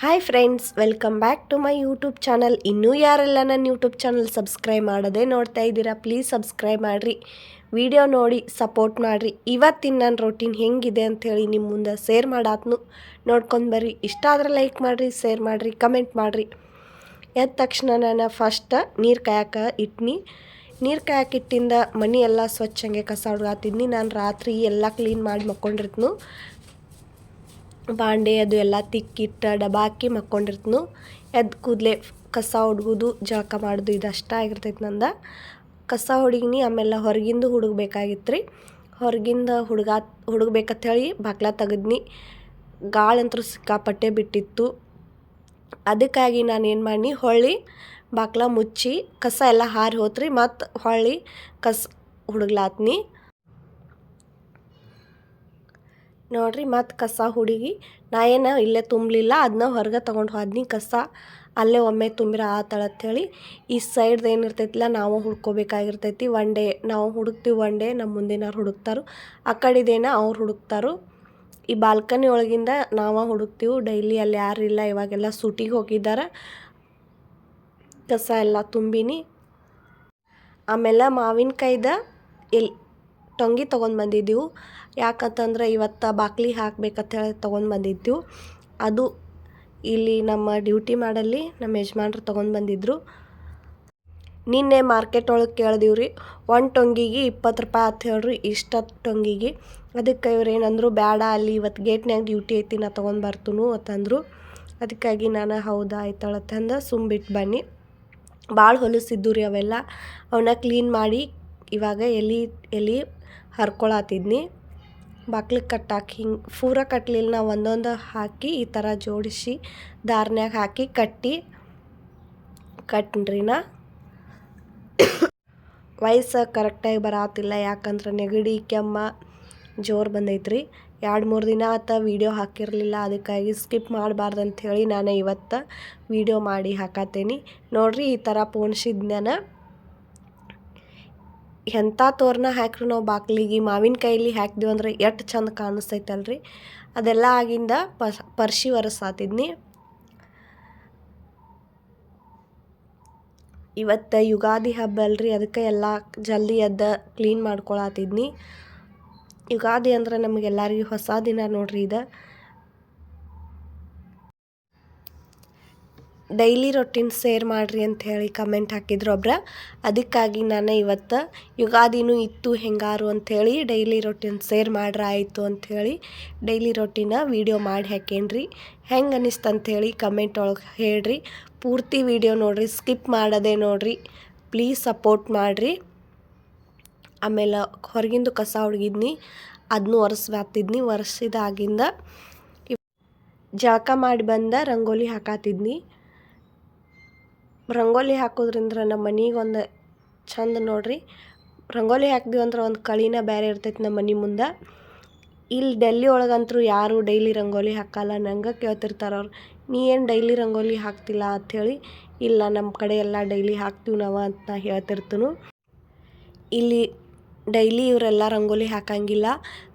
Hi friends welcome back to my YouTube channel ಇನ್ನೂ ಯಾರೆಲ್ಲ ನನ್ನ ಯೂಟ್ಯೂಬ್ ಚಾನಲ್ ಸಬ್ಸ್ಕ್ರೈಬ್ ಮಾಡೋದೇ ನೋಡ್ತಾ ಇದ್ದೀರಾ ಪ್ಲೀಸ್ ಸಬ್ಸ್ಕ್ರೈಬ್ ಮಾಡಿರಿ. ವಿಡಿಯೋ ನೋಡಿ ಸಪೋರ್ಟ್ ಮಾಡಿರಿ. ಇವತ್ತಿನ ನನ್ನ ರೊಟೀನ್ ಹೆಂಗಿದೆ ಅಂಥೇಳಿ ನಿಮ್ಮ ಮುಂದೆ ಶೇರ್ ಮಾಡಾತ್ನು. ನೋಡ್ಕೊಂಡು ಬರ್ರಿ. ಇಷ್ಟ ಆದರೆ ಲೈಕ್ ಮಾಡಿರಿ ಶೇರ್ ಮಾಡಿರಿ ಕಮೆಂಟ್ ಮಾಡಿರಿ. ಎದ್ದ ತಕ್ಷಣ ನಾನು ಫಸ್ಟ್ ನೀರು ಕಾಯಕ್ಕೆ ಇಟ್ನಿ. ನೀರು ಕಾಯಕ್ಕಿಟ್ಟಿಂದ ಮನೆ ಎಲ್ಲ ಸ್ವಚ್ಛ ಹಂಗೆ ಕಸ ಹೊಡ್ಗಾತಿದ್ನಿ ನಾನು ರಾತ್ರಿ ಎಲ್ಲ ಕ್ಲೀನ್ ಮಾಡಿ ಮಕ್ಕೊಂಡಿರ್ತ್ನು. ಬಾಂಡೆ ಅದು ಎಲ್ಲ ತಿಕ್ಕಿಟ್ಟ ಡಬ್ಬ ಹಾಕಿ ಮಕ್ಕೊಂಡಿರ್ತನು. ಎದ್ದು ಕೂದಲೇ ಕಸ ಹೊಡ್ಗೋದು ಜಳಕ ಮಾಡೋದು ಇದಷ್ಟ ಆಗಿರ್ತೈತೆ ನಂದು. ಕಸ ಹೊಡಿಗಿನಿ, ಆಮೇಲೆ ಹೊರಗಿಂದು ಹುಡುಗಬೇಕಾಗಿತ್ತು ರೀ ಹೊರಗಿಂದ ಹುಡುಗ ಹುಡುಗಬೇಕಂತ ಹೇಳಿ ಬಾಗ್ಲ ತೆಗೆದ್ನಿ. ಗಾಳಂತರೂ ಸಿಕ್ಕಾಪಟ್ಟೆ ಬಿಟ್ಟಿತ್ತು. ಅದಕ್ಕಾಗಿ ನಾನು ಏನು ಮಾಡಿ ಹೊಳ್ಳಿ ಬಾಗ್ಲ ಮುಚ್ಚಿ ಕಸ ಎಲ್ಲ ಹಾರಿ ಹೋತ್ರಿ, ಮತ್ತು ಹೊಳ್ಳಿ ಕಸ ಹುಡುಗ್ಲಾತ್ನಿ. ನೋಡ್ರಿ, ಮತ್ತು ಕಸ ಹುಡುಗಿ, ನಾ ಏನು ಇಲ್ಲೇ ತುಂಬಲಿಲ್ಲ ಅದನ್ನ ಹೊರಗೆ ತೊಗೊಂಡು ಹೋದ್ನಿ. ಕಸ ಅಲ್ಲೇ ಒಮ್ಮೆ ತುಂಬಿರ ಆತಳತ್ತೇಳಿ ಈ ಸೈಡ್ದು ಏನಿರ್ತೈತಿಲ್ಲ ನಾವು ಹುಡ್ಕೋಬೇಕಾಗಿರ್ತೈತಿ. ಒನ್ ಡೇ ನಾವು ಹುಡುಕ್ತೀವಿ ಒನ್ ಡೇ ನಮ್ಮ ಮುಂದಿನವ್ರು ಹುಡುಕ್ತಾರೋ. ಆ ಕಡೆದೇನ ಅವ್ರು ಹುಡುಕ್ತಾರೋ. ಈ ಬಾಲ್ಕನಿ ಒಳಗಿಂದ ನಾವು ಹುಡುಕ್ತೀವಿ. ಡೈಲಿ ಅಲ್ಲಿ ಯಾರು ಇಲ್ಲ, ಇವಾಗೆಲ್ಲ ಸೂಟಿಗೆ ಹೋಗಿದ್ದಾರೆ. ಕಸ ಎಲ್ಲ ತುಂಬಿನಿ. ಆಮೇಲೆ ಮಾವಿನಕಾಯ್ದ ಎಲ್ಲಿ ಟೊಂಗಿ ತೊಗೊಂಡು ಬಂದಿದ್ದೆವು. ಯಾಕಂತಂದ್ರೆ ಇವತ್ತು ಬಾಕ್ಲಿ ಹಾಕ್ಬೇಕಂತ ಹೇಳಿ ತೊಗೊಂಡು ಬಂದಿದ್ದೆವು. ಅದು ಇಲ್ಲಿ ನಮ್ಮ ಡ್ಯೂಟಿ ಮಾಡಲ್ಲಿ ನಮ್ಮ ಯಜಮಾನ್ರು ತೊಗೊಂಡು ಬಂದಿದ್ದರು ನಿನ್ನೆ ಮಾರ್ಕೆಟ್ ಒಳಗೆ ಕೇಳಿದೀವಿ ರೀ, ಒಂದು ಟೊಂಗಿಗೆ ಇಪ್ಪತ್ತು ರೂಪಾಯಿ ಅಂತ ಹೇಳ್ರಿ ಇಷ್ಟ ಟೊಂಗಿಗೆ. ಅದಕ್ಕೆ ಇವ್ರು ಏನಂದ್ರು ಬೇಡ ಅಲ್ಲಿ ಇವತ್ತು ಗೇಟ್ನ್ಯಾಗ ಡ್ಯೂಟಿ ಐತಿ, ನಾ ತೊಗೊಂಡು ಬರ್ತನು, ಅಂತಂದರು. ಅದಕ್ಕಾಗಿ ನಾನು, ಹೌದಾ ತಂದ ಸುಮ್ಬಿಟ್ಟು ಬನ್ನಿ. ಭಾಳ ಹೊಲಸಿದ್ದು ರೀ ಅವೆಲ್ಲ. ಅವನ್ನ ಕ್ಲೀನ್ ಮಾಡಿ ಇವಾಗ ಎಲ್ಲಿ ಎಲೆ ಹರ್ಕೊಳತ್ತಿದ್ನಿ ಬಾಕ್ಲಿಗೆ ಕಟ್ಟಾಕಿ ಹಿಂಗೆ ಪೂರ ಕಟ್ಲಿಲ್ಲ ನಾ ಒಂದೊಂದು ಹಾಕಿ ಈ ಥರ ಜೋಡಿಸಿ ದಾರ್ನ್ಯಾಗ ಹಾಕಿ ಕಟ್ಟಿ ಕಟ್ನ್ರಿ ನಾ. ವಯಸ್ಸು ಕರೆಕ್ಟಾಗಿ ಬರಾತಿಲ್ಲ, ಯಾಕಂದ್ರೆ ನೆಗಡಿ, ಕೆಮ್ಮ, ಜೋರು ಬಂದೈತ್ರಿ. ಎರಡು ಮೂರು ದಿನ ಆತ ವೀಡಿಯೋ ಹಾಕಿರಲಿಲ್ಲ, ಅದಕ್ಕಾಗಿ ಸ್ಕಿಪ್ ಮಾಡಬಾರ್ದು ಅಂಥೇಳಿ ನಾನು ಇವತ್ತು ವೀಡಿಯೋ ಮಾಡಿ ಹಾಕತ್ತೇನಿ ನೋಡಿರಿ ಈ ಥರ ಪೋಣಿಸಿದ್ನ ಎಂಥ ತೋರಣ ಹಾಕ್ರಿ ನಾವು ಬಾಕ್ಲಿಗೆ ಮಾವಿನಕಾಯಿಲಿ ಹಾಕಿದ್ವಿ ಅಂದ್ರೆ ಎಷ್ಟು ಚಂದ ಕಾಣಿಸ್ತೈತಲ್ರಿ. ಅದೆಲ್ಲ ಆಗಿಂದ ಪರ್ಶಿ ಒರೆಸಾತಿದ್ನಿ. ಇವತ್ತು ಯುಗಾದಿ ಹಬ್ಬ ಅಲ್ರಿ, ಅದಕ್ಕೆ ಎಲ್ಲ ಜಲ್ದಿ ಎದ್ದ ಕ್ಲೀನ್ ಮಾಡ್ಕೊಳತಿದ್ನಿ. ಯುಗಾದಿ ಅಂದ್ರೆ ನಮಗೆಲ್ಲರಿಗೂ ಹೊಸ ದಿನ ನೋಡ್ರಿ ಇದು. ಡೈಲಿ ರೊಟೀನ್ ಶೇರ್ ಮಾಡಿರಿ ಅಂತ ಹೇಳಿ ಕಮೆಂಟ್ ಹಾಕಿದ್ರು ಒಬ್ರ ಅದಕ್ಕಾಗಿ ನಾನು ಇವತ್ತು ಯುಗಾದಿನೂ ಇತ್ತು ಹೆಂಗಾರು ಅಂಥೇಳಿ ಡೈಲಿ ರೊಟೀನ್ ಶೇರ್ ಮಾಡ್ರೆ ಆಯಿತು ಅಂಥೇಳಿ ಡೈಲಿ ರೊಟೀನ ವೀಡಿಯೋ ಮಾಡಿ ಹಾಕೇನ್ರಿ. ಹೆಂಗೆ ಅನ್ನಿಸ್ತು ಅಂಥೇಳಿ ಕಮೆಂಟ್ ಒಳಗೆ ಹೇಳ್ರಿ. ಪೂರ್ತಿ ವೀಡಿಯೋ ನೋಡಿರಿ ಸ್ಕಿಪ್ ಮಾಡೋದೇ ನೋಡಿರಿ. ಪ್ಲೀಸ್ ಸಪೋರ್ಟ್ ಮಾಡಿರಿ. ಆಮೇಲೆ ಹೊರಗಿಂದು ಕಸ ಹುಡುಗಿದ್ನಿ ಅದನ್ನೂ ವ್ಯಾಪ್ತಿದ್ನಿ ಒರೆಸಿದಾಗಿಂದ ಜಳಕ ಮಾಡಿ ಬಂದ ರಂಗೋಲಿ ಹಾಕಾತಿದ್ನಿ. ರಂಗೋಲಿ ಹಾಕೋದ್ರಿಂದ ನಮ್ಮ ಮನೆಗೆ ಒಂದು ಚಂದ ನೋಡ್ರಿ. ರಂಗೋಲಿ ಹಾಕ್ದೀವಿ ಅಂದ್ರೆ ಒಂದು ಕಳಿನ ಬೇರೆ ಇರ್ತೈತಿ ನಮ್ಮ ಮನೆ ಮುಂದೆ. ಇಲ್ಲಿ ಡೆಲ್ಲಿ ಒಳಗಂತೂ ಯಾರು ಡೈಲಿ ರಂಗೋಲಿ ಹಾಕಲ್ಲ. ನಂಗೆ ಕೇಳ್ತಿರ್ತಾರೆ ಅವ್ರು, ನೀ ಏನು ಡೈಲಿ ರಂಗೋಲಿ ಹಾಕ್ತಿಲ್ಲ? ಅಂಥೇಳಿ ಇಲ್ಲ ನಮ್ಮ ಕಡೆ ಎಲ್ಲ ಡೈಲಿ ಹಾಕ್ತೀವಿ ನಾವು ಅಂತ ನಾ ಹೇಳ್ತಿರ್ತನು. ಇಲ್ಲಿ ಡೈಲಿ ಇವರೆಲ್ಲ ರಂಗೋಲಿ ಹಾಕಂಗಿಲ್ಲ.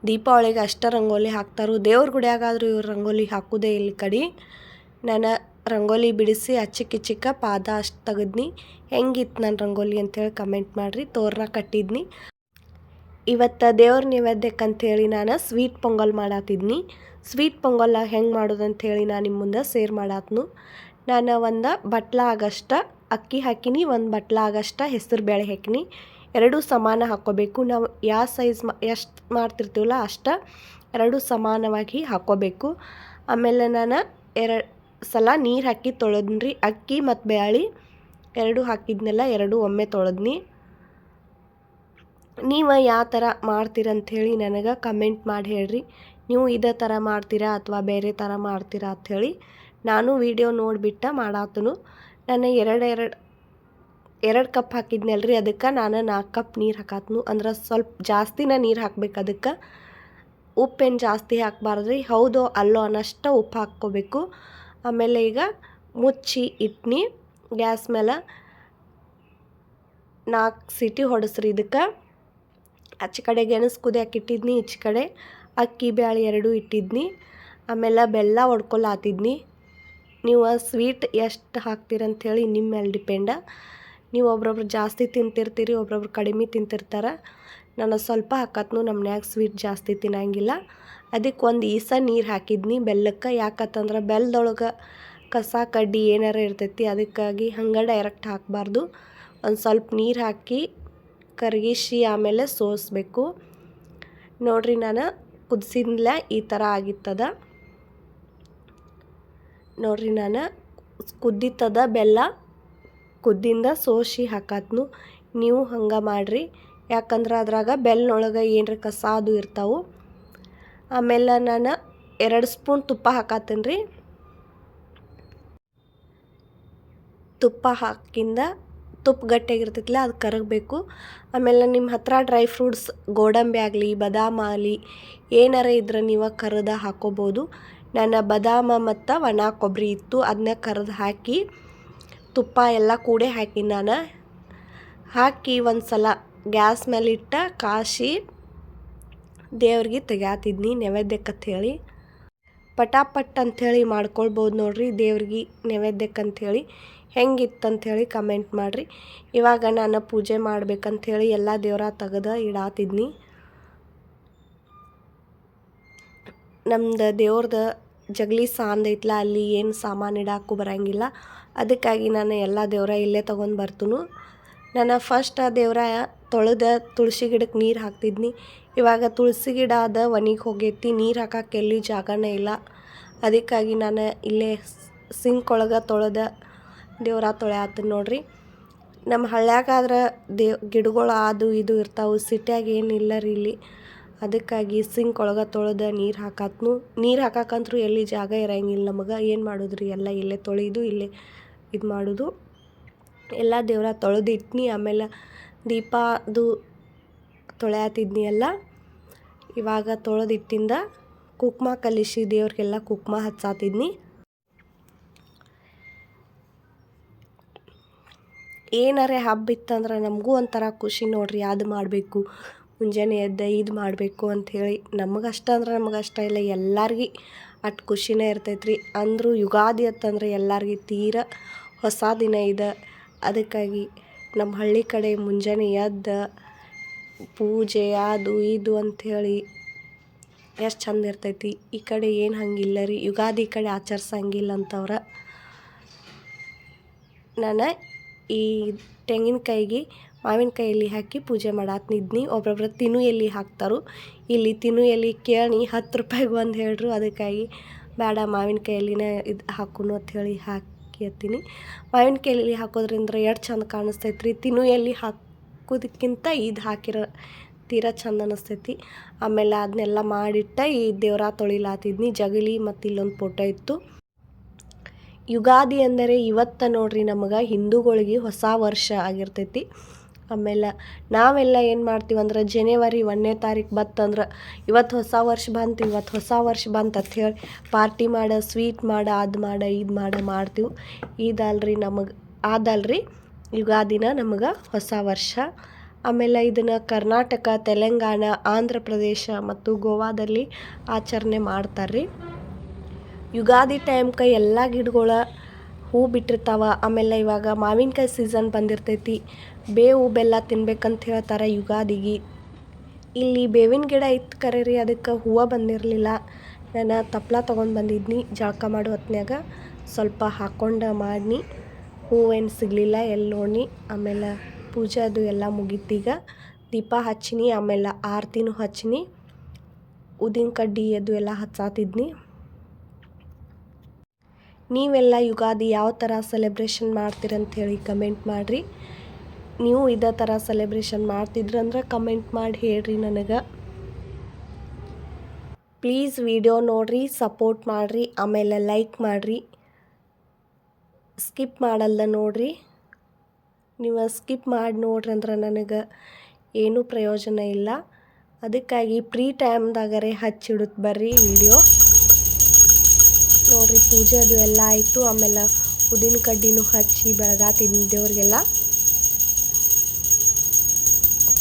ದೀಪಾವಳಿಗೆ ಅಷ್ಟೇ ರಂಗೋಲಿ ಹಾಕ್ತಾರೋ. ದೇವ್ರ ಗುಡಿಯಾಗಾದರೂ ಇವ್ರು ರಂಗೋಲಿ ಹಾಕೋದೇ ಇಲ್ಲಿ ಕಡೆ. ನಾನು ರಂಗೋಲಿ ಬಿಡಿಸಿ ಅಚ್ಚಿಕ್ಕಿಚ್ಚಿಕ್ಕ ಪಾದ ಅಷ್ಟು ತೆಗೆದ್ನಿ. ಹೆಂಗಿತ್ತು ನಾನು ರಂಗೋಲಿ ಅಂತೇಳಿ ಕಮೆಂಟ್ ಮಾಡಿರಿ ತೋರಣ ಕಟ್ಟಿದ್ನಿ. ಇವತ್ತು ದೇವ್ರ ನೈವೇದ್ಯಕ್ಕೆ ಅಂಥೇಳಿ ನಾನು ಸ್ವೀಟ್ ಪೊಂಗಲ್ ಮಾಡತ್ತಿದ್ನಿ ಸ್ವೀಟ್ ಪೊಂಗಲ್ ಹೆಂಗೆ ಮಾಡೋದು ಅಂಥೇಳಿ ನಾನು ನಿಮ್ಮ ಮುಂದೆ ಸೇರ್ ಮಾಡಾತ್ನು. ನಾನು ಒಂದು ಬಟ್ಲ ಆಗಷ್ಟ, ಅಕ್ಕಿ ಹಾಕಿನಿ, ಒಂದು ಬಟ್ಲ ಆಗಷ್ಟ, ಹೆಸರು ಬೇಳೆ ಹಾಕಿನಿ. ಎರಡೂ ಸಮಾನ ಹಾಕ್ಕೋಬೇಕು ನಾವು ಯಾವ ಸೈಜ್ ಮಾ, ಎಷ್ಟು ಮಾಡ್ತಿರ್ತೀವಲ್ಲ ಅಷ್ಟು ಎರಡೂ ಸಮಾನವಾಗಿ ಹಾಕ್ಕೋಬೇಕು ಆಮೇಲೆ ನಾನು ಎರಡು ಸಲ ನೀರು ಹಾಕಿ ತೊಳೆದ್ನಿ ಅಕ್ಕಿ ಮತ್ತು ಬ್ಯಾಳಿ ಎರಡು ಹಾಕಿದ್ನೆಲ್ಲ, ಎರಡು ಒಮ್ಮೆ ತೊಳೆದ್ನಿ. ನೀವು ಯಾವ ಥರ ಮಾಡ್ತೀರಂಥೇಳಿ ನನಗೆ ಕಮೆಂಟ್ ಮಾಡಿ ಹೇಳ್ರಿ. ನೀವು ಇದೇ ಥರ ಮಾಡ್ತೀರಾ ಅಥವಾ ಬೇರೆ ಥರ ಮಾಡ್ತೀರಾ ಅಂಥೇಳಿ ನಾನು ವಿಡಿಯೋ ನೋಡಿಬಿಟ್ಟು ಮಾಡಾತನು. ನಾನು ಎರಡು ಎರಡು ಎರಡು ಕಪ್ ಹಾಕಿದ್ನಲ್ರಿ ಅದಕ್ಕೆ ನಾನು ನಾಲ್ಕು ಕಪ್ ನೀರು ಹಾಕಾತ್ನು. ಅಂದ್ರೆ ಸ್ವಲ್ಪ ಜಾಸ್ತಿನ ನೀರು ಹಾಕ್ಬೇಕು ಅದಕ್ಕೆ. ಉಪ್ಪೇನು ಜಾಸ್ತಿ ಹಾಕಬಾರ್ದು ರೀ ಹೌದೋ ಅಲ್ಲೋ ಅನ್ನಷ್ಟು ಉಪ್ಪು ಹಾಕ್ಕೋಬೇಕು. ಆಮೇಲೆ ಈಗ ಮುಚ್ಚಿ ಇಟ್ನಿ. ಗ್ಯಾಸ್ ಮೇಲೆ ನಾಲ್ಕು ಸಿಟಿ ಹೊಡೆಸ್ರಿ ಇದಕ್ಕೆ. ಆಚೆ ಕಡೆ ಗೆಣಸು ಕುದಿಯಾಕೆ ಇಟ್ಟಿದ್ನಿ, ಈಚೆ ಕಡೆ ಅಕ್ಕಿ ಬ್ಯಾಳಿ ಎರಡೂ ಇಟ್ಟಿದ್ನಿ. ಆಮೇಲೆ ಬೆಲ್ಲ ಹೊಡ್ಕೊಲಾತಿದ್ನಿ ನೀವು ಸ್ವೀಟ್ ಎಷ್ಟು ಹಾಕ್ತೀರಂಥೇಳಿ ನಿಮ್ಮ ಮೇಲೆ ಡಿಪೆಂಡ. ನೀವು ಒಬ್ರೊಬ್ರು ಜಾಸ್ತಿ ತಿಂತಿರ್ತೀರಿ, ಒಬ್ರೊಬ್ರು ಕಡಿಮೆ ತಿಂತಿರ್ತಾರೆ. ನಾನು ಸ್ವಲ್ಪ ಹಾಕತ್ನು ನಮ್ಮ ಮನ್ಯಾಗ ಸ್ವೀಟ್ ಜಾಸ್ತಿ ತಿನ್ನಂಗಿಲ್ಲ. ಅದಕ್ಕೆ ಒಂದು ಈಸ ನೀರು ಹಾಕಿದ್ನಿ. ಬೆಲ್ಲಕ್ಕೆ ಯಾಕತ್ತಂದ್ರೆ ಬೆಲ್ಲದೊಳಗೆ ಕಸ, ಕಡ್ಡಿ ಏನಾರ ಇರ್ತೈತಿ, ಅದಕ್ಕಾಗಿ ಹಂಗೆ ಡೈರೆಕ್ಟ್ ಹಾಕಬಾರ್ದು. ಒಂದು ಸ್ವಲ್ಪ ನೀರು ಹಾಕಿ ಕರಗಿಸಿ ಆಮೇಲೆ ಸೋಸಬೇಕು. ನೋಡ್ರಿ ನಾನು ಕುದಿಸಿದ್ಲ ಈ ಥರ ಆಗಿತ್ತದ. ನೋಡ್ರಿ ನಾನು ಕುದ್ದಿತ್ತದ ಬೆಲ್ಲ, ಕುದ್ದಿಂದ ಸೋಸಿ ಹಾಕತ್ನು. ನೀವು ಹಂಗೆ ಮಾಡಿರಿ. ಯಾಕಂದ್ರೆ ಅದ್ರಾಗ ಬೆಲ್ನೊಳಗೆ ಏನರ ಕಸ ಅದು ಇರ್ತಾವೆ. ಆಮೇಲೆ ನಾನು ಎರಡು ಸ್ಪೂನ್ ತುಪ್ಪ ಹಾಕತ್ತೀನಿ ರೀ ತುಪ್ಪ ಹಾಕಿಂದ ತುಪ್ಪ ಗಟ್ಟಿಯಾಗಿರ್ತೈತಿಲ್ಲ ಅದು ಕರಗಬೇಕು. ಆಮೇಲೆ ನಿಮ್ಮ ಹತ್ರ ಡ್ರೈ ಫ್ರೂಟ್ಸ್, ಗೋಡಂಬಿ ಆಗಲಿ, ಬದಾಮ ಆಗಲಿ, ಏನಾರ ಇದ್ರೆ ನೀವು ಕರೆದ ಹಾಕೋಬೋದು. ನಾನು ಬದಾಮ ಮತ್ತು ಒಣ ಕೊಬ್ಬರಿ ಇತ್ತು ಅದನ್ನ ಕರೆದು ಹಾಕಿ ತುಪ್ಪ ಎಲ್ಲ ಕೂಡೆ ಹಾಕಿ ನಾನು. ಹಾಕಿ ಒಂದು ಸಲ ಗ್ಯಾಸ್ ಮೇಲೆ ಇಟ್ಟ ಕಾಶಿ ದೇವ್ರಿಗೆ ತೆಗ್ಯಾತಿದ್ನಿ ನೈವೇದ್ಯಕ್ಕೆ ಹೇಳಿ ಪಟಾಪಟ್ ಅಂಥೇಳಿ ಮಾಡ್ಕೊಳ್ಬೋದು ನೋಡ್ರಿ ದೇವ್ರಿಗೆ ನೈವೇದ್ಯಕ್ಕೆ ಅಂಥೇಳಿ ಹೆಂಗಿತ್ತಂಥೇಳಿ ಕಮೆಂಟ್ ಮಾಡಿರಿ. ಇವಾಗ ನಾನು ಪೂಜೆ ಮಾಡ್ಬೇಕಂಥೇಳಿ ಎಲ್ಲ ದೇವ್ರ ತೆಗೆದ ಇಡಾತಿದ್ನಿ. ನಮ್ದು ದೇವ್ರದ್ದು ಜಗಲಿ ಸಾಂದೈತ್ಲ ಅಲ್ಲಿ ಏನು ಸಾಮಾನು ಇಡಾಕು ಬರಂಗಿಲ್ಲ. ಅದಕ್ಕಾಗಿ ನಾನು ಎಲ್ಲ ದೇವ್ರ ಇಲ್ಲೇ ತೊಗೊಂಡು ಬರ್ತನು. ನಾನು ಫಸ್ಟ್ ದೇವ್ರ ತೊಳೆದ ತುಳಸಿ ಗಿಡಕ್ಕೆ ನೀರು ಹಾಕ್ತಿದ್ನಿ. ಇವಾಗ ತುಳಸಿ ಗಿಡ ಅದ ಒಣಗಿ ಹೋಗೈತಿ, ನೀರು ಹಾಕಕ್ಕೆ ಎಲ್ಲಿ ಜಾಗನೇ ಇಲ್ಲ. ಅದಕ್ಕಾಗಿ ನಾನು ಇಲ್ಲೇ ಸಿಂಕ್ ಒಳಗೆ ತೊಳೆದ ದೇವ್ರ ತೊಳೆಯತ್ತೀನಿ ನೋಡ್ರಿ. ನಮ್ಮ ಹಳ್ಳ್ಯಾಗಾದ್ರೆ ದೇವ್, ಗಿಡಗಳು ಅದು ಇದು ಇರ್ತಾವೆ, ಸಿಟ್ಯಾಗ ಏನಿಲ್ಲ ರೀ ಇಲ್ಲಿ. ಅದಕ್ಕಾಗಿ ಸಿಂಕ್ ಒಳಗೆ ತೊಳೆದ ನೀರು ಹಾಕತ್ನು. ನೀರು ಹಾಕಕ್ಕಂತೂ ಎಲ್ಲಿ ಜಾಗ ಇರಂಗಿಲ್ಲ ನಮಗೆ. ಏನು ಮಾಡೋದ್ರಿ? ಎಲ್ಲ ಇಲ್ಲೇ ತೊಳೆದು ಇಲ್ಲೇ ಇದು ಮಾಡೋದು. ಎಲ್ಲ ದೇವ್ರ ತೊಳೆದಿಟ್ನಿ. ಆಮೇಲೆ ದೀಪ ಅದು ತೊಳೆಯತ್ತಿದ್ನಿ ಎಲ್ಲ ಇವಾಗ ತೊಳೆದಿಟ್ಟಿಂದ ಕುಕ್ಮ ಕಲಿಸಿ ದೇವ್ರಿಗೆಲ್ಲ ಕುಕ್ಮ ಹಚ್ಚಾತಿದ್ನಿ. ಏನಾರೇ ಹಬ್ಬ ಇತ್ತಂದ್ರೆ ನಮಗೂ ಒಂಥರ ಖುಷಿ ನೋಡ್ರಿ ಅದು ಮಾಡಬೇಕು, ಮುಂಜಾನೆ ಎದ್ದ ಇದು ಮಾಡಬೇಕು ಅಂಥೇಳಿ. ನಮಗಷ್ಟ ಅಂದ್ರೆ ನಮಗಷ್ಟ ಇಲ್ಲ, ಎಲ್ಲರಿಗೆ ಅಷ್ಟು ಖುಷಿನೇ ಇರ್ತೈತ್ರಿ. ಅಂದರೂ ಯುಗಾದಿ ಅಂತಂದ್ರೆ ಎಲ್ಲರಿಗೆ ತೀರ ಹೊಸ ದಿನ ಇದೆ. ಅದಕ್ಕಾಗಿ ನಮ್ಮ ಹಳ್ಳಿ ಕಡೆ ಮುಂಜಾನೆ ಎದ್ದು ಪೂಜೆ, ಅದು ಇದು ಅಂಥೇಳಿ ಎಷ್ಟು ಚಂದ ಇರ್ತೈತಿ. ಈ ಕಡೆ ಏನು ಹಂಗಿಲ್ಲ ರೀ. ಯುಗಾದಿ ಕಡೆ ಆಚರಿಸಂಗಿಲ್ಲ ಅಂತವ್ರ. ನಾನು ಈ ತೆಂಗಿನಕಾಯಿಗೆ ಮಾವಿನಕಾಯಿ ಎಲೆ ಹಾಕಿ ಪೂಜೆ ಮಾಡಾತ್ನಿದ್ನಿ. ಒಬ್ಬೊಬ್ರು ತಿನ್ನು ಎಲ್ಲಿ ಹಾಕ್ತಾರೋ. ಇಲ್ಲಿ ತಿನ್ನು ಎಲ್ಲಿ ಕೇಳಿ ಹತ್ತು ರೂಪಾಯಿಗೆ ಒಂದು ಹೇಳ್ರು, ಅದಕ್ಕಾಗಿ ಬೇಡ ಮಾವಿನಕಾಯಿ ಎಲೆನ ಇದು ಹಾಕೋನು ಹೇಳಿ ಹಾಕಿ ಹತ್ತೀನಿ ಮಾವಿನಕಾಯಿ ಎಲೆ ಹಾಕೋದ್ರಿಂದ ಎಷ್ಟು ಚಂದ ಕಾಣಿಸ್ತೈತೆ ರೀ ತಿನ್ನು ಎಲೆ ಹಾಕೋದಕ್ಕಿಂತ ಇದು ಹಾಕಿರೋ ತೀರಾ ಚಂದ ಅನಿಸ್ತೈತಿ. ಆಮೇಲೆ ಅದನ್ನೆಲ್ಲ ಮಾಡಿಟ್ಟ ಈ ದೇವ್ರ ತೊಳಿಲಾತಿದ್ನಿ. ಜಗಲಿ ಮತ್ತು ಇಲ್ಲೊಂದು ಫೋಟೋ ಇತ್ತು. ಯುಗಾದಿ ಅಂದರೆ ಇವತ್ತು ನೋಡ್ರಿ ನಮಗೆ ಹಿಂದೂಗಳಿಗೆ ಹೊಸ ವರ್ಷ ಆಗಿರ್ತೈತಿ. ಆಮೇಲೆ ನಾವೆಲ್ಲ ಏನು ಮಾಡ್ತೀವಿ ಅಂದ್ರೆ ಜನವರಿ ಒಂದನೇ ತಾರೀಕು ಬತ್ತಂದ್ರೆ ಇವತ್ತು ಹೊಸ ವರ್ಷ ಬಂತು, ಇವತ್ತು ಹೊಸ ವರ್ಷ ಬಂತು ಅಂತ ಹೇಳಿ ಪಾರ್ಟಿ ಮಾಡ ಸ್ವೀಟ್ ಮಾಡ, ಅದು ಮಾಡ, ಇದು ಮಾಡ ಮಾಡ್ತೀವಿ. ಇದಲ್ರಿ ನಮಗೆ, ಆದಲ್ರಿ ಯುಗಾದಿನ ನಮಗೆ ಹೊಸ ವರ್ಷ. ಆಮೇಲೆ ಇದನ್ನು ಕರ್ನಾಟಕ, ತೆಲಂಗಾಣ ಆಂಧ್ರ ಪ್ರದೇಶ ಮತ್ತು ಗೋವಾದಲ್ಲಿ ಆಚರಣೆ ಮಾಡ್ತಾರೆ ಯುಗಾದಿ ಟೈಮ್ಕ ಎಲ್ಲ ಗಿಡಗಳ ಹೂ ಬಿಟ್ಟಿರ್ತಾವ. ಆಮೇಲೆ ಇವಾಗ ಮಾವಿನಕಾಯಿ ಸೀಸನ್ ಬಂದಿರ್ತೈತಿ. ಬೇವು ಬೆಲ್ಲ ತಿನ್ಬೇಕಂತ ಹೇಳ್ತಾರೆ ಯುಗಾದಿಗೆ. ಇಲ್ಲಿ ಬೇವಿನ ಗಿಡ ಇತ್ತು ಕರೆ ರೀ ಅದಕ್ಕೆ ಹೂವು ಬಂದಿರಲಿಲ್ಲ. ನಾನು ತಪ್ಲ ತೊಗೊಂಡು ಬಂದಿದ್ನಿ, ಜಳಕ ಮಾಡೋ ಹೊತ್ನ್ಯಾಗ ಸ್ವಲ್ಪ ಹಾಕ್ಕೊಂಡು ಮಾಡಿನಿ. ಏನು ಸಿಗಲಿಲ್ಲ ಎಲ್ಲಿ ನೋಡಿ ಆಮೇಲೆ ಪೂಜೆ ಅದು ಎಲ್ಲ ಮುಗೀತೀಗ ದೀಪ ಹಚ್ಚಿನಿ, ಆಮೇಲೆ ಆರತಿನೂ ಹಚ್ಚಿನಿ. ಉದಿನ ಕಡ್ಡಿ ಅದು ಎಲ್ಲ ಹಚ್ಚಾತಿದ್ನಿ. ನೀವೆಲ್ಲ ಯುಗಾದಿ ಯಾವ ಥರ ಸೆಲೆಬ್ರೇಷನ್ ಮಾಡ್ತೀರಂಥೇಳಿ ಕಮೆಂಟ್ ಮಾಡಿರಿ. ನೀವು ಇದೇ ಥರ ಸೆಲೆಬ್ರೇಷನ್ ಮಾಡ್ತಿದ್ರಂದ್ರೆ ಕಮೆಂಟ್ ಮಾಡಿ ಹೇಳ್ರಿ ನನಗೆ. ಪ್ಲೀಸ್ ವಿಡಿಯೋ ನೋಡ್ರಿ ಸಪೋರ್ಟ್ ಮಾಡಿರಿ, ಆಮೇಲೆ ಲೈಕ್ ಮಾಡಿರಿ. ಸ್ಕಿಪ್ ಮಾಡಲ್ಲ ನೋಡ್ರಿ. ನೀವು ಸ್ಕಿಪ್ ಮಾಡಿ ನೋಡ್ರಿ ಅಂದ್ರೆ ನನಗೆ ಏನೂ ಪ್ರಯೋಜನ ಇಲ್ಲ. ಅದಕ್ಕಾಗಿ ಫ್ರೀ ಟೈಮ್ದಾಗರೆ ಹಚ್ಚಿಡುತ್ತೆ ಬರ್ರಿ ವಿಡಿಯೋ ನೋಡ್ರಿ ಪೂಜೆ ಅದು ಎಲ್ಲ ಆಯಿತು, ಆಮೇಲೆ ಉದ್ದಿನ ಕಡ್ಡಿನೂ ಹಚ್ಚಿ ಬೆಳಗಾ ದೇವ್ರಿಗೆಲ್ಲ.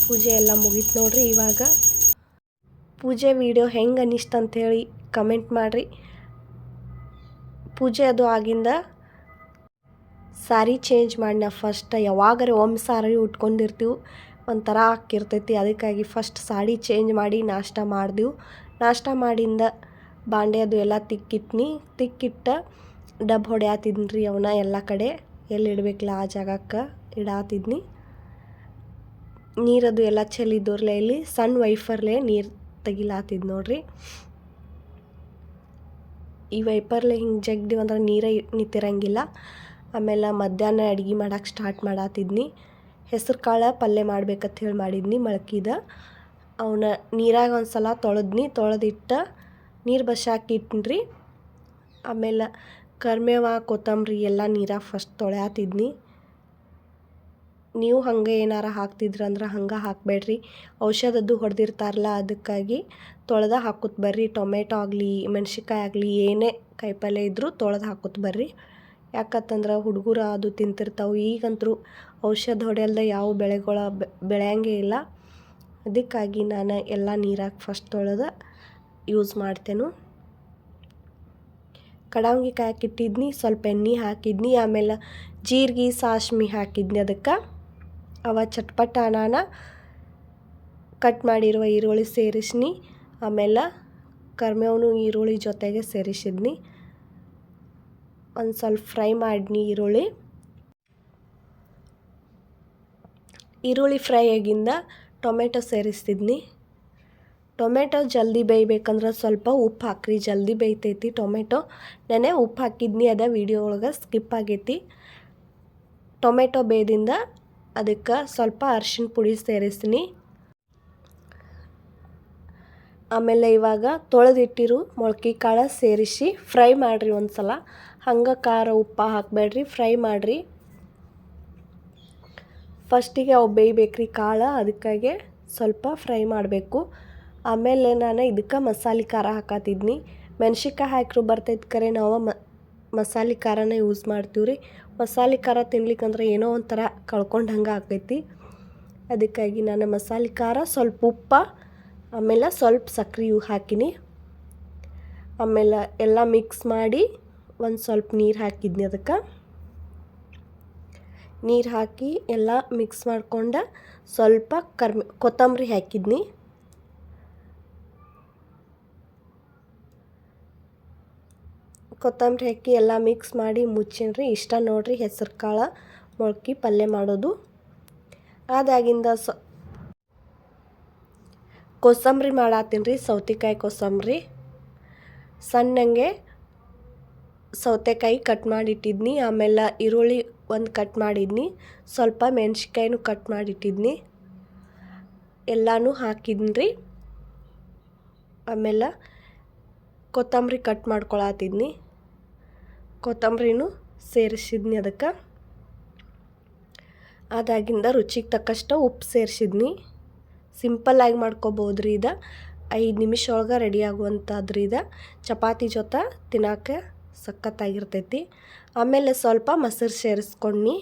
ಪೂಜೆ ಎಲ್ಲ ಮುಗೀತು ನೋಡ್ರಿ ಇವಾಗ. ಪೂಜೆ ವಿಡಿಯೋ ಹೆಂಗೆ ಅನಿಸ್ತು ಅಂಥೇಳಿ ಕಮೆಂಟ್ ಮಾಡಿರಿ. ಪೂಜೆ ಅದು ಆಗಿಂದ ಸಾರಿ ಚೇಂಜ್ ಮಾಡಿ ನಾ ಫಸ್ಟ್ ಯಾವಾಗಾರ ಓಮ್ ಸಾರಿ ಉಟ್ಕೊಂಡಿರ್ತೀವಿ, ಒಂಥರ ಹಾಕಿರ್ತೈತಿ. ಅದಕ್ಕಾಗಿ ಫಸ್ಟ್ ಸಾಡಿ ಚೇಂಜ್ ಮಾಡಿ ನಾಷ್ಟ ಮಾಡಿದೆವು. ನಾಷ್ಟ ಮಾಡಿಂದ ಬಾಂಡೆ ಅದು ಎಲ್ಲ ತಿಕ್ಕಿಟ್ನಿ. ತಿಕ್ಕಿಟ್ಟ ಡಬ್ ಹೊಡ್ಯಾತಿದ್ನಿ ರೀ ಅವನ್ನ ಎಲ್ಲ ಕಡೆ. ಎಲ್ಲಿ ಇಡ್ಬೇಕಲ್ಲ ಆ ಜಾಗಕ್ಕೆ ಇಡಾತಿದ್ನಿ. ನೀರದು ಎಲ್ಲ ಚೆಲ್ಲಿದ್ದೋರ್ಲೆ ಇಲ್ಲಿ. ಸಣ್ಣ ವೈಫರ್ಲೆ ನೀರು ತೆಗಿಲಾತಿದ್ ನೋಡ್ರಿ. ಈ ವೈಪರ್ಲೆ ಹಿಂಗೆ ಜಗ್ದಿವಿ ಅಂದ್ರೆ ನೀರೇ ನಿಂತಿರಂಗಿಲ್ಲ. ಆಮೇಲೆ ಮಧ್ಯಾಹ್ನ ಅಡ್ಗೆ ಮಾಡೋಕೆ ಸ್ಟಾರ್ಟ್ ಮಾಡಾತಿದ್ನಿ. ಹೆಸ್ರು ಕಾಳು ಪಲ್ಯ ಮಾಡ್ಬೇಕಂತ ಹೇಳಿ ಮಾಡಿದ್ನಿ ಮೊಳ್ಕಿದ. ಅವನ್ನ ನೀರಾಗ ಒಂದು ಸಲ ತೊಳೆದ್ನಿ. ತೊಳೆದಿಟ್ಟ ನೀರು ಬಸಾಕಿ ಇಟ್ಟಿನ್ರಿ ಆಮೇಲೆ ಕರ್ಮೇವ, ಕೊತ್ತಂಬರಿ ಎಲ್ಲ ನೀರಾಗ ಫಸ್ಟ್ ತೊಳ್ಯಾತಿದ್ನಿ. ನೀವು ಹಾಗೆ ಏನಾರ ಹಾಕ್ತಿದ್ರಂದ್ರೆ ಹಂಗೆ ಹಾಕಬೇಡ್ರಿ. ಔಷಧದ್ದು ಹೊಡೆದಿರ್ತಾರಲ್ಲ ಅದಕ್ಕಾಗಿ ತೊಳೆದ ಹಾಕೋತ್ ಬರ್ರಿ. ಟೊಮೆಟೊ ಆಗಲಿ, ಮೆಣ್ಸಿನ್ಕಾಯಿ ಆಗಲಿ, ಏನೇ ಕಾಯಿಪಲ್ಯ ಇದ್ದರೂ ತೊಳೆದು ಹಾಕೋತ್ ಬರ್ರಿ. ಯಾಕತ್ತಂದ್ರೆ ಹುಡುಗರು ಅದು ತಿಂತಿರ್ತಾವೆ. ಈಗಂತೂ ಔಷಧ ಹೊಡೆಯಲ್ದೆ ಯಾವ ಬೆಳೆಗಳ ಬೆಳೆಯಂಗೆ ಇಲ್ಲ. ಅದಕ್ಕಾಗಿ ನಾನು ಎಲ್ಲ ನೀರಾಗ ಫಸ್ಟ್ ತೊಳೆದು ಯೂಸ್ ಮಾಡ್ತೇನೆ. ಕಡಾವಂಗಿ ಕಾಯಕ್ಕಿಟ್ಟಿದ್ನಿ ಸ್ವಲ್ಪ ಎಣ್ಣೆ ಹಾಕಿದ್ನಿ, ಆಮೇಲೆ ಜೀರಿಗೆ, ಸಾಸ್ಮಿ ಹಾಕಿದ್ನಿ ಅದಕ್ಕೆ. ಅವ ಚಟ್ಪಟ ಅನಾನ ಕಟ್ ಮಾಡಿರುವ ಈರುಳ್ಳಿ ಸೇರಿಸ್ನಿ. ಆಮೇಲೆ ಕರ್ಮೇವನು ಈರುಳ್ಳಿ ಜೊತೆಗೆ ಸೇರಿಸಿದ್ನಿ. ಒಂದು ಸ್ವಲ್ಪ ಫ್ರೈ ಮಾಡಿನಿ ಈರುಳ್ಳಿ. ಈರುಳ್ಳಿ ಫ್ರೈ ಆಗಿಂದ ಟೊಮೆಟೊ ಸೇರಿಸ್ತಿದ್ನಿ. ಟೊಮೆಟೊ ಜಲ್ದಿ ಬೇಯಬೇಕಂದ್ರೆ ಸ್ವಲ್ಪ ಉಪ್ಪು ಹಾಕ್ರಿ, ಜಲ್ದಿ ಬೇಯ್ತೈತಿ ಟೊಮೆಟೊ. ನೆನೆ ಉಪ್ಪು ಹಾಕಿದ್ನಿ, ಅದ ವೀಡಿಯೋ ಒಳಗೆ ಸ್ಕಿಪ್ ಆಗೈತಿ. ಟೊಮೆಟೊ ಬೇಯ್ದಿಂದ ಅದಕ್ಕೆ ಸ್ವಲ್ಪ ಅರ್ಶಿನ ಪುಡಿ ಸೇರಿಸ್ತೀನಿ. ಆಮೇಲೆ ಇವಾಗ ತೊಳೆದಿಟ್ಟಿರು ಮೊಳಕೆ ಕಾಳು ಸೇರಿಸಿ ಫ್ರೈ ಮಾಡಿರಿ ಒಂದು ಸಲ ಹಂಗೆ ಖಾರ ಉಪ್ಪು ಹಾಕಬೇಡ್ರಿ, ಫ್ರೈ ಮಾಡಿರಿ. ಫಸ್ಟಿಗೆ ಅವು ಬೇಯ್ಬೇಕ್ರಿ ಕಾಳು, ಅದಕ್ಕಾಗೆ ಸ್ವಲ್ಪ ಫ್ರೈ ಮಾಡಬೇಕು. ಆಮೇಲೆ ನಾನು ಇದಕ್ಕೆ ಮಸಾಲೆ ಖಾರ ಹಾಕತ್ತಿದ್ನಿ ಮೆಣ್ಸಿನ್ಕಾಯಿ ಹಾಕಿರು ಬರ್ತೈತೆ ಕರೆ, ನಾವು ಮ ಮಸಾಲೆ ಖಾರನೇ ಯೂಸ್ ಮಾಡ್ತೀವಿ ರೀ. ಮಸಾಲೆ ಖಾರ ತಿನ್ಲಿಕ್ಕಂದ್ರೆ ಏನೋ ಒಂಥರ ಕಳ್ಕೊಂಡಂಗೆ ಆಗ್ತೈತಿ. ಅದಕ್ಕಾಗಿ ನಾನು ಮಸಾಲೆ ಖಾರ, ಸ್ವಲ್ಪ ಉಪ್ಪ, ಆಮೇಲೆ ಸ್ವಲ್ಪ ಸಕ್ರೆ ಹಾಕಿನಿ. ಆಮೇಲೆ ಎಲ್ಲ ಮಿಕ್ಸ್ ಮಾಡಿ ಒಂದು ಸ್ವಲ್ಪ ನೀರು ಹಾಕಿದ್ನಿ ಅದಕ್ಕೆ. ನೀರು ಹಾಕಿ ಎಲ್ಲ ಮಿಕ್ಸ್ ಮಾಡ್ಕೊಂಡು ಸ್ವಲ್ಪ ಕರ್ಮಿ ಕೊತ್ತಂಬರಿ ಹಾಕಿದ್ನಿ. ಕೊತ್ತಂಬರಿ ಹಾಕಿ ಎಲ್ಲ ಮಿಕ್ಸ್ ಮಾಡಿ ಮುಚ್ಚಿನ್ರಿ ಇಷ್ಟ ನೋಡಿರಿ ಹೆಸರು ಕಾಳು ಮೊಳಕೆ ಪಲ್ಯ ಮಾಡೋದು. ಅದಾಗಿಂದ ಸ ಕೋಸಂಬರಿ ಮಾಡತ್ತೀನಿ ರೀ, ಸೌತೆಕಾಯಿ ಕೋಸಂಬರಿ. ಸಣ್ಣಂಗೆ ಸೌತೆಕಾಯಿ ಕಟ್ ಮಾಡಿಟ್ಟಿದ್ನಿ, ಆಮೇಲೆ ಈರುಳ್ಳಿ ಒಂದು ಕಟ್ ಮಾಡಿದ್ನಿ, ಸ್ವಲ್ಪ ಮೆಣ್ಸಿನ್ಕಾಯಿನೂ ಕಟ್ ಮಾಡಿಟ್ಟಿದ್ನಿ. ಎಲ್ಲನೂ ಹಾಕಿದ್ನಿ ರೀ. ಆಮೇಲೆ ಕೊತ್ತಂಬರಿ ಕಟ್ ಮಾಡ್ಕೊಳತ್ತಿದ್ನಿ ಕೊತ್ತಂಬರಿನೂ ಸೇರಿಸಿದ್ನಿ ಅದಕ್ಕೆ. ಅದಾಗಿಂದ ರುಚಿಗೆ ತಕ್ಕಷ್ಟು ಉಪ್ಪು ಸೇರಿಸಿದ್ನಿ. ಸಿಂಪಲ್ಲಾಗಿ ಮಾಡ್ಕೊಬೋದು ರೀ ಇದು. ಐದು ನಿಮಿಷ ಒಳಗೆ ರೆಡಿ ಆಗುವಂಥದ್ದು ಇದು. ಚಪಾತಿ ಜೊತೆ ತಿನ್ನೋಕೆ ಸಖತ್ತಾಗಿರ್ತೈತಿ. ಆಮೇಲೆ ಸ್ವಲ್ಪ ಮೊಸರು ಸೇರಿಸ್ಕೊಂಡು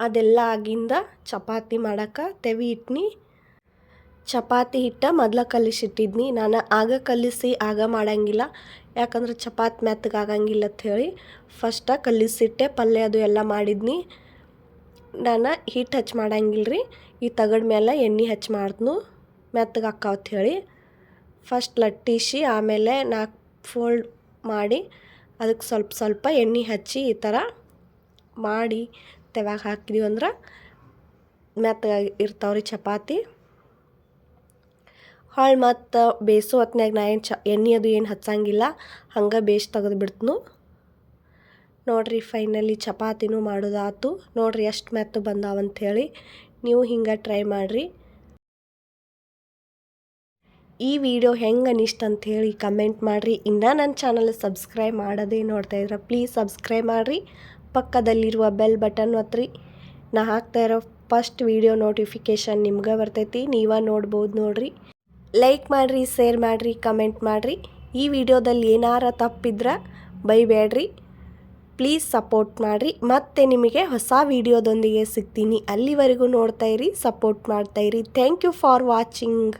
ಅದೆಲ್ಲ ಆಗಿಂದ ಚಪಾತಿ ಮಾಡಕ್ಕೆ ತೆವಿ ಇಟ್ನಿ. ಚಪಾತಿ ಹಿಟ್ಟ ಮೊದ್ಲು ಕಲಿಸಿಟ್ಟಿದ್ನಿ. ನಾನು ಆಗ ಕಲಿಸಿ ಆಗ ಮಾಡಂಗಿಲ್ಲ. ಯಾಕಂದ್ರೆ ಚಪಾತಿ ಮೆತ್ತಗೆ ಆಗಂಗಿಲ್ಲ ಹೇಳಿ ಫಸ್ಟ ಕಲಿಸಿಟ್ಟೆ ಪಲ್ಯ ಅದು ಎಲ್ಲ ಮಾಡಿದ್ನಿ. ನಾನು ಹಿಟ್ಟು ಹಚ್ಚಿ ಮಾಡಂಗಿಲ್ಲ ರೀ ಈ ತಗಡ ಮೇಲೆ ಎಣ್ಣೆ ಹಚ್ಚಿ ಮಾಡಿದ್ನು, ಮೆತ್ತಗೆ ಅಂತ ಹೇಳಿ. ಫಸ್ಟ್ ಲಟ್ಟಿಸಿ, ಆಮೇಲೆ ನಾಲ್ಕು ಫೋಲ್ಡ್ ಮಾಡಿ ಅದಕ್ಕೆ ಸ್ವಲ್ಪ ಸ್ವಲ್ಪ ಎಣ್ಣೆ ಹಚ್ಚಿ ಈ ಥರ ಮಾಡಿ ತೆವಾಗ ಹಾಕಿದ್ವಿ ಅಂದ್ರೆ ಮೆತ್ತಗಾಗಿ ಇರ್ತಾವ್ರಿ ಚಪಾತಿ. ಹೊಳ್ಳಿ ಮತ್ತು ಬೇಯಿಸೋ ಹೊತ್ನ್ಯಾಗ ನಾ ಏನು ಚ, ಎಣ್ಣೆ ಅದು ಏನು ಹಚ್ಚಂಗಿಲ್ಲ, ಹಂಗೆ ಬೇಯಿಸಿ ತೆಗೆದು ಬಿಡ್ತನು. ನೋಡಿರಿ ಫೈನಲಿ ಚಪಾತಿನೂ ಮಾಡೋದಾತು. ನೋಡ್ರಿ ಎಷ್ಟು ಮೆತ್ತು ಬಂದಾವಂಥೇಳಿ ನೀವು ಹಿಂಗೆ ಟ್ರೈ ಮಾಡಿರಿ. ಈ ವಿಡಿಯೋ ಹೆಂಗೆ ಅನಿಷ್ಟ ಅಂಥೇಳಿ ಕಮೆಂಟ್ ಮಾಡಿರಿ. ಇನ್ನೂ ನನ್ನ ಚಾನಲ್ ಸಬ್ಸ್ಕ್ರೈಬ್ ಮಾಡೋದೇ ನೋಡ್ತಾ ಇದ್ರೆ ಪ್ಲೀಸ್ ಸಬ್ಸ್ಕ್ರೈಬ್ ಮಾಡಿರಿ. ಪಕ್ಕದಲ್ಲಿರುವ ಬೆಲ್ ಬಟನ್ ಒತ್ತಿರಿ ನಾ ಹಾಕ್ತಾ ಇರೋ ಫಸ್ಟ್ ವಿಡಿಯೋ ನೋಟಿಫಿಕೇಶನ್ ನಿಮ್ಗೆ ಬರ್ತೈತಿ, ನೀವೇ ನೋಡ್ಬೋದು ನೋಡಿರಿ. ಲೈಕ್ ಮಾಡಿರಿ ಶೇರ್ ಮಾಡಿರಿ ಕಮೆಂಟ್ ಮಾಡಿರಿ. ಈ ವಿಡಿಯೋದಲ್ಲಿ ಏನಾರ ತಪ್ಪಿದ್ರೆ ಬೈಬೇಡ್ರಿ ಪ್ಲೀಸ್ ಸಪೋರ್ಟ್ ಮಾಡಿರಿ. ಮತ್ತೆ ನಿಮಗೆ ಹೊಸ ವಿಡಿಯೋದೊಂದಿಗೆ ಸಿಗ್ತೀನಿ. ಅಲ್ಲಿವರೆಗೂ ನೋಡ್ತಾಯಿರಿ ಸಪೋರ್ಟ್ ಮಾಡ್ತಾಯಿರಿ ಥ್ಯಾಂಕ್ ಯು ಫಾರ್ ವಾಚಿಂಗ್